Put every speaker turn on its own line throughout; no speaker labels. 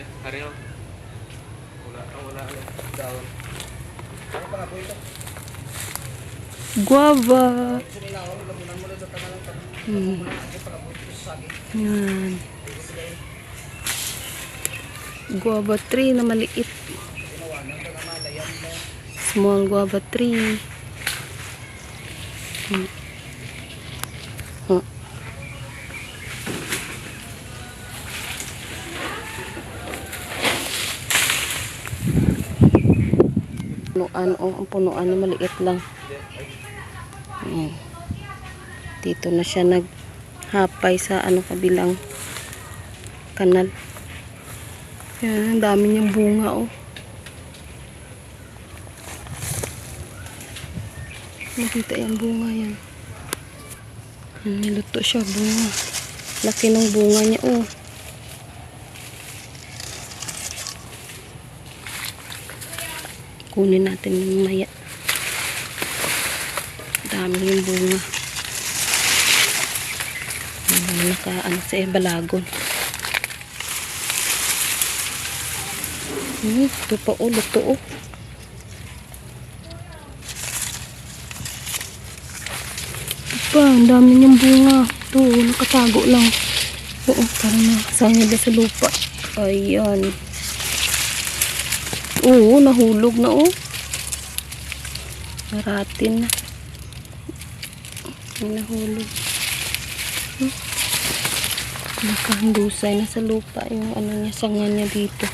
Yan, pareho. Wala, ah, wala, wala. Dawon. Ano pa po ito?
Guava. Hmm. Yan. Guava tree na maliit. Small guava tree. Hmm. Hmm. Punuan, oh, ang punuan na maliit lang. Ayan. Dito na siya naghapay sa ano kabilang kanal. Yan, ang dami niyang bunga, oh. Nakita yung bunga. Yan, niluto siya, bunga. Laki ng bunga niya, oh. Kunin natin yung maya. Dami yung bunga. Naka, ano sa balagon. Hmm, ito pa, oh, luto, oh. pa, ang dami niyang bunga. Ito, nakatago lang. Oo, parang nakasangil na sa lupa. Ayan. Oo, nahulog na oh. Naratin na. May nahulog. Hmm. Nakahandusay na sa lupa yung ano niya, sanga niya dito.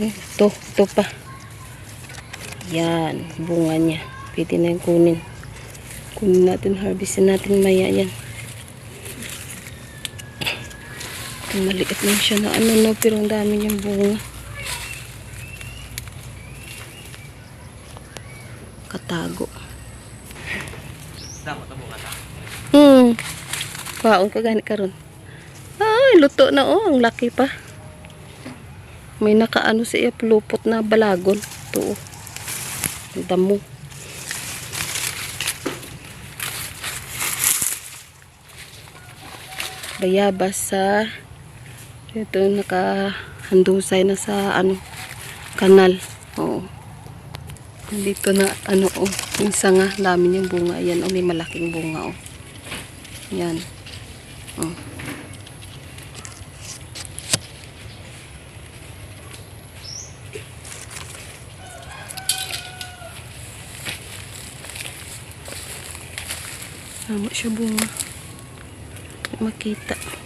Eh, ito, ito pa. Yan, bunga niya. Pwede na yung kunin. Kunin natin, harvestin natin maya yan. Maliit lang siya na ano no, pero ang dami niyang bunga. Katago.
Dapat na bunga na.
Hmm. Kaon ka gani karon. Ay, luto na oh, ang laki pa. May nakaano siya pulupot na balagon. Ito oh. Ang damo. Bayabas sa ito nakahandusay na sa ano kanal. Oo. Dito na ano oh, yung sanga, dami niyang bunga. Ayan oh, may malaking bunga oh. Yan. Oh. Tama siya bunga. Hindi Makita.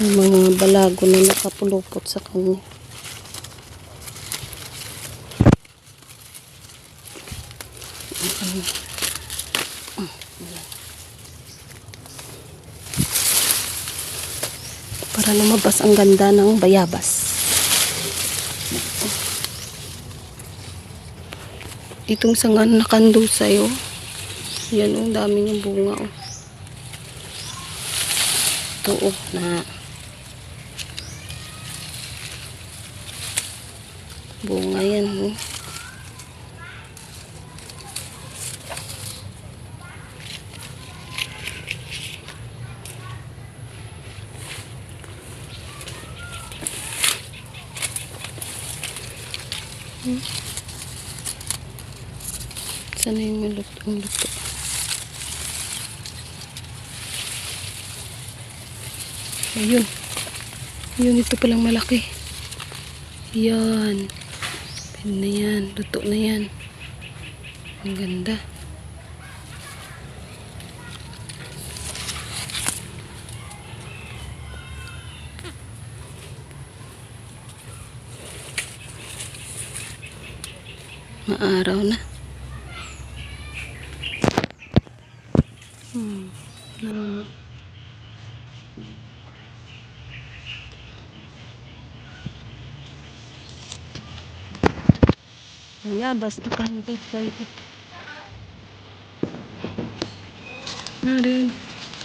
Yung mga balago na nakapulupot sa kanya. Para lumabas ang ganda ng bayabas. Itong sangan nakandusay oh. Yan oh, dami niyang bunga oh. Ito oh, na bunga yan oh. Sana yung luto, ang luto. Ayun. Ayun, ito palang malaki. Yan. Pwede na yan. Luto na yan. Ang ganda. Maaraw na. Hmm. Na, Ayan, basta kahintay tayo. Narin.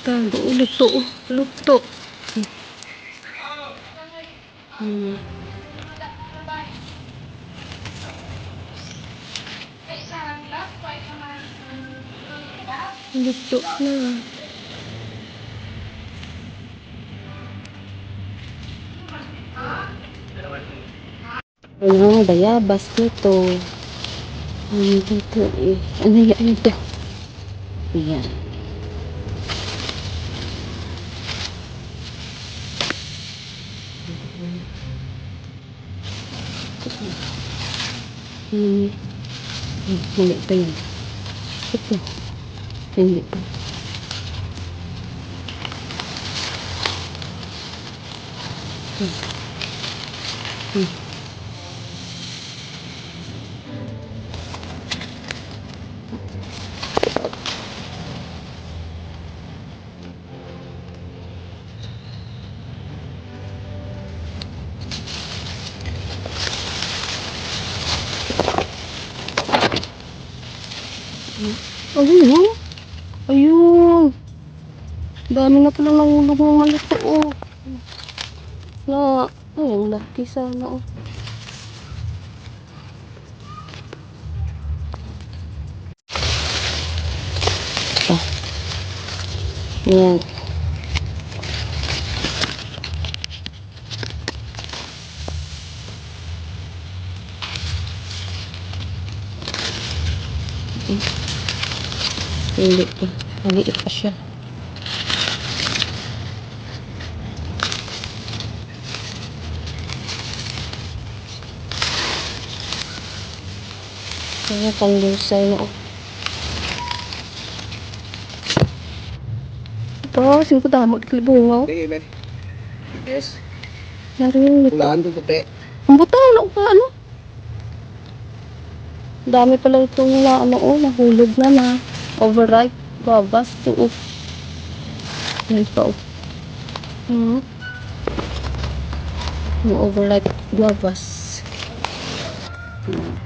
Tago. Luto. Luto. Hmm. Luto na. Ano, bayabas dito. Ano. Ano yan ito? Ayan. Hmm. Hindi pa yun. Ito. Hindi pa. Hmm. Hmm. Ayun. Ayun. Dami na pala nahulog ng malito. Oh. Na, ayun, laki sana. Oh. Yan. Hindi pa. Maliit pa siya. Kaya pandusay na. oh. Ito, sino ko damo di kalibungaw.
Sige, Ben. Yes.
Narinig ko.
Ulaan to puti.
Ang butang na ka ano? Dami pala itong na ano oh, nahulog na na. Overripe. Babas to oh. Yan pa oh. Hmm. Yung overripe guavas. Hmm.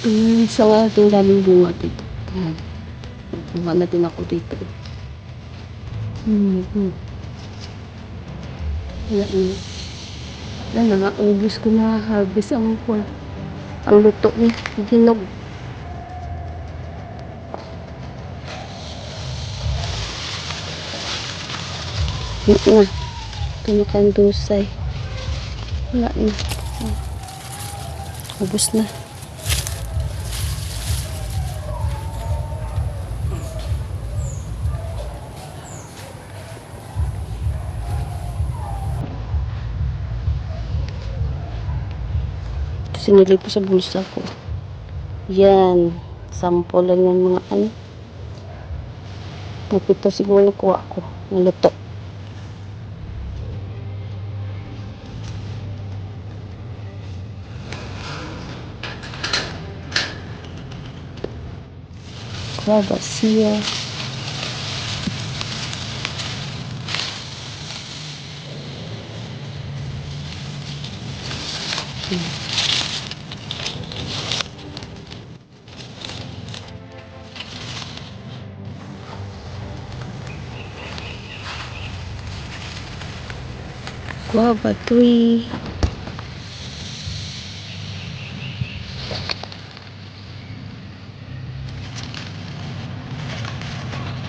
Hmm, isa nga itong daming bunga dito. Hmm. Bunga na din ako dito. Hmm. hmm. Wala na. Wala na nga. Ko na harvest ang kwan. Ang luto niya. Ginog. Yun na. Tumakan dusay. Wala na. Ubus na. Sinili po sa bulsa ko. Yan. Sample lang yung mga ano. Napito siguro nakuha ko. Naluto. Kuha siya. Guava tree.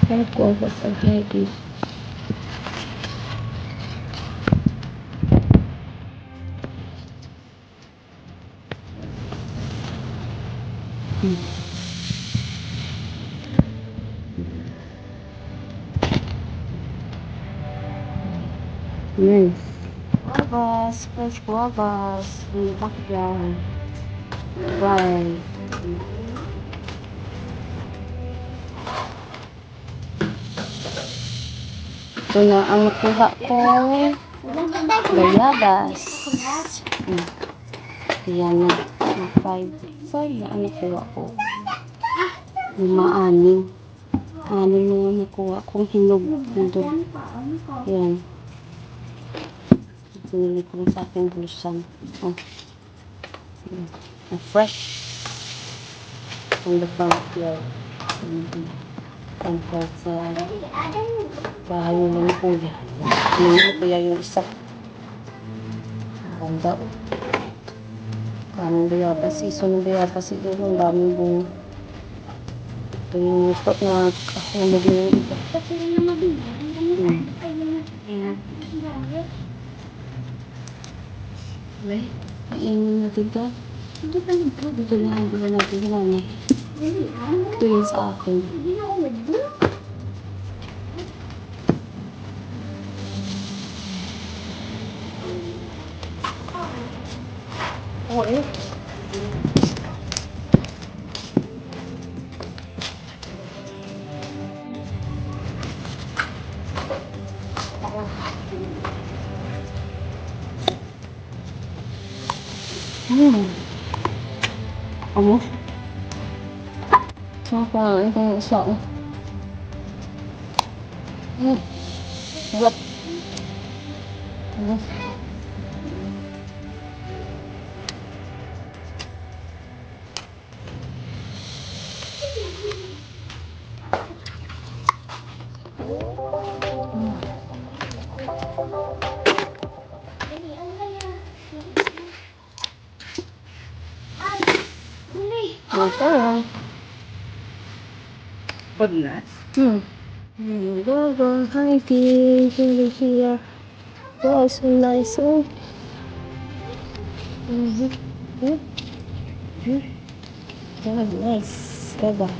Kaya guavas are heavy. Hmm. Nice. Guavas, fresh guavas. May backyard. Right. Ito na ang nakuha ko. Bayabas. Hmm. Ayan na. Five. Five na ang nakuha ko. Lima, anim. Anim na nakuha kong hinog. Nandun. Ayan. Pinili ko sa aking blusan. Oh. Ayan. Ang fresh. From the backyard. Mm-hmm. Compared sa bahay nila ni Kuya. Ano kaya yung isa? Ganda. Kaming bayabas. Season ng bayabas siguro. Ang daming bunga. Ito yung ito na kahulog na yung iba. Hmm. May, kainin natin ito. Ito na, hindi na natin ginamit. Ito yung sa akin. Okay. Hmm. Ano? Saka, ito yung isa ko. Hmm. Ito lang.
Pag na?
Hmm. Hmm. Go, go. Hi, Tea. Here, here. Wow, so nice. Oh. Mm-hmm. Hmm. Hmm. Yeah, nice. Diba?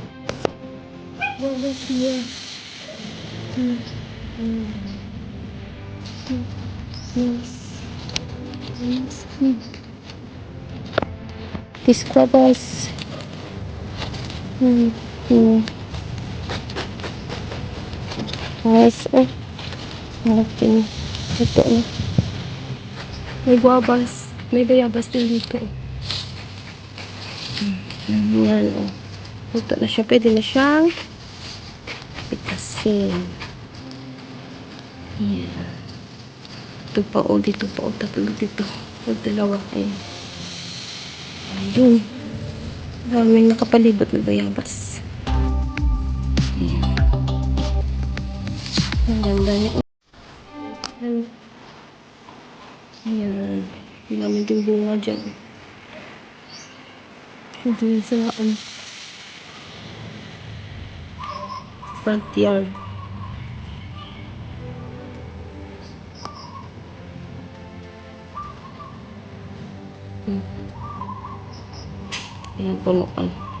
Go, go, here. Hmm. Hmm. Hmm. Nice. Nice. Hmm. Discovers. Hmm. Hmm. Nice. Oh. Malaki. Ito na. May guabas. May bayabas din dito. Hmm. Yan. Oh. Ito na siya. Pwede na siyang pitasin. Yan. Ito pa o. Dito pa o. Tatlo dito. O dalawa. Ayun. Ayun. Daming nakapalibot na bayabas. Ayan. Ang ganda niya. Ayan. Ayan. Dami din bunga dyan. Ito yung sa ano. Front yard. Hmm. Ayan, punuan.